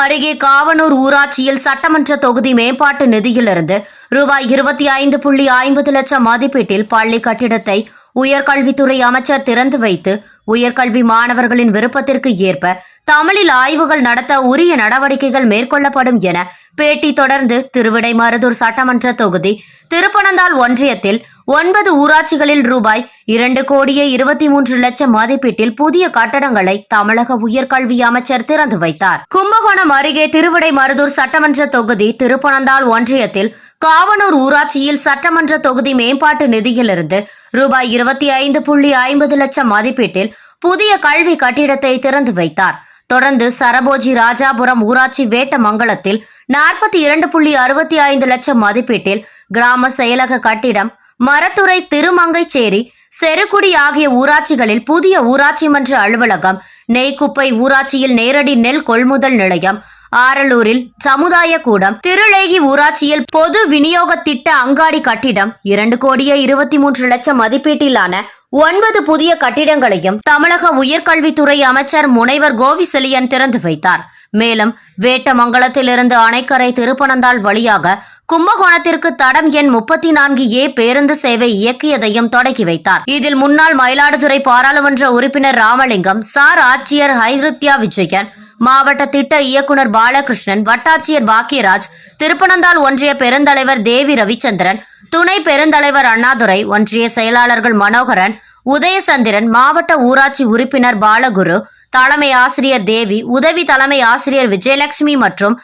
அருகே காவனூர் ஊராட்சியில் சட்டமன்ற தொகுதி மேம்பாட்டு நிதியிலிருந்து ரூபாய் இருபத்தி ஐந்து புள்ளி ஐம்பது லட்சம் மதிப்பீட்டில் பள்ளி கட்டிடத்தை உயர்கல்வித்துறை அமைச்சர் திறந்து வைத்து உயர்கல்வி மாணவர்களின் விருப்பத்திற்கு ஏற்ப தமிழில் ஆய்வுகள் நடத்த உரிய நடவடிக்கைகள் மேற்கொள்ளப்படும் என பேட்டி தொடர்ந்து திருவிடைமருதூர் சட்டமன்ற தொகுதி திருப்பனந்தாள் ஒன்றியத்தில் ஒன்பது ஊராட்சிகளில் ரூபாய் இரண்டு கோடியே இருபத்தி மூன்று லட்சம் மதிப்பீட்டில் புதிய கட்டடங்களை தமிழக உயர்கல்வி அமைச்சர் திறந்து வைத்தார். கும்பகோணம் அருகே திருவிடைமருதூர் சட்டமன்ற தொகுதி திருப்பனந்தாள் ஒன்றியத்தில் காவனூர் ஊராட்சியில் சட்டமன்ற தொகுதி மேம்பாட்டு நிதியிலிருந்து ரூபாய் இருபத்தி ஐந்து புள்ளி ஐம்பது லட்சம் மதிப்பீட்டில் புதிய கல்வி கட்டிடத்தை திறந்து வைத்தார். தொடர்ந்து சரபோஜி ராஜாபுரம் ஊராட்சி வேட்டமங்கலத்தில் நாற்பத்தி இரண்டு புள்ளி அறுபத்தி ஐந்து லட்சம் மதிப்பீட்டில் கிராம செயலக கட்டிடம் மரத்துறை திருமங்கைச்சேரி செருக்குடி ஆகிய ஊராட்சிகளில் புதிய ஊராட்சி மன்ற அலுவலகம் நெய்க்குப்பை ஊராட்சியில் நேரடி நெல் கொள்முதல் நிலையம் ஆரலூரில் சமுதாய கூடம் திருளேகி ஊராட்சியில் பொது விநியோக திட்ட அங்காடி கட்டிடம் இரண்டு கோடியே இருபத்தி மூன்று லட்சம் மதிப்பீட்டிலான ஒன்பது புதிய கட்டிடங்களையும் தமிழக உயர்கல்வித்துறை அமைச்சர் முனைவர் கோவி செலியன் திறந்து வைத்தார். மேலும் வேட்டமங்கலத்திலிருந்து அணைக்கரை திருப்பனந்தாள் வழியாக கும்பகோணத்திற்கு தடம் எண் முப்பத்தி நான்கு ஏ பேருந்து சேவை இயக்கியதையும் தொடங்கி வைத்தார். இதில் முன்னாள் மயிலாடுதுறை பாராளுமன்ற உறுப்பினர் ராமலிங்கம் சார் ஆட்சியர் ஹைருத்யா விஜயன் மாவட்ட திட்ட இயக்குனர் பாலகிருஷ்ணன் வட்டாட்சியர் பாக்கியராஜ் திருப்பனந்தாள் ஒன்றிய பெருந்தலைவர் தேவி ரவிச்சந்திரன் துணை பெருந்தலைவர் அண்ணாதுரை ஒன்றிய செயலாளர்கள் மனோகரன் உதயசந்திரன் மாவட்ட ஊராட்சி உறுப்பினர் பாலகுரு தலைமை ஆசிரியர் தேவி உதவி தலைமை ஆசிரியர் விஜயலட்சுமி மற்றும்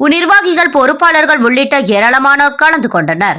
நிர்வாகிகள் பொறுப்பாளர்கள் உள்ளிட்ட ஏராளமானோர் கலந்து கொண்டனர்.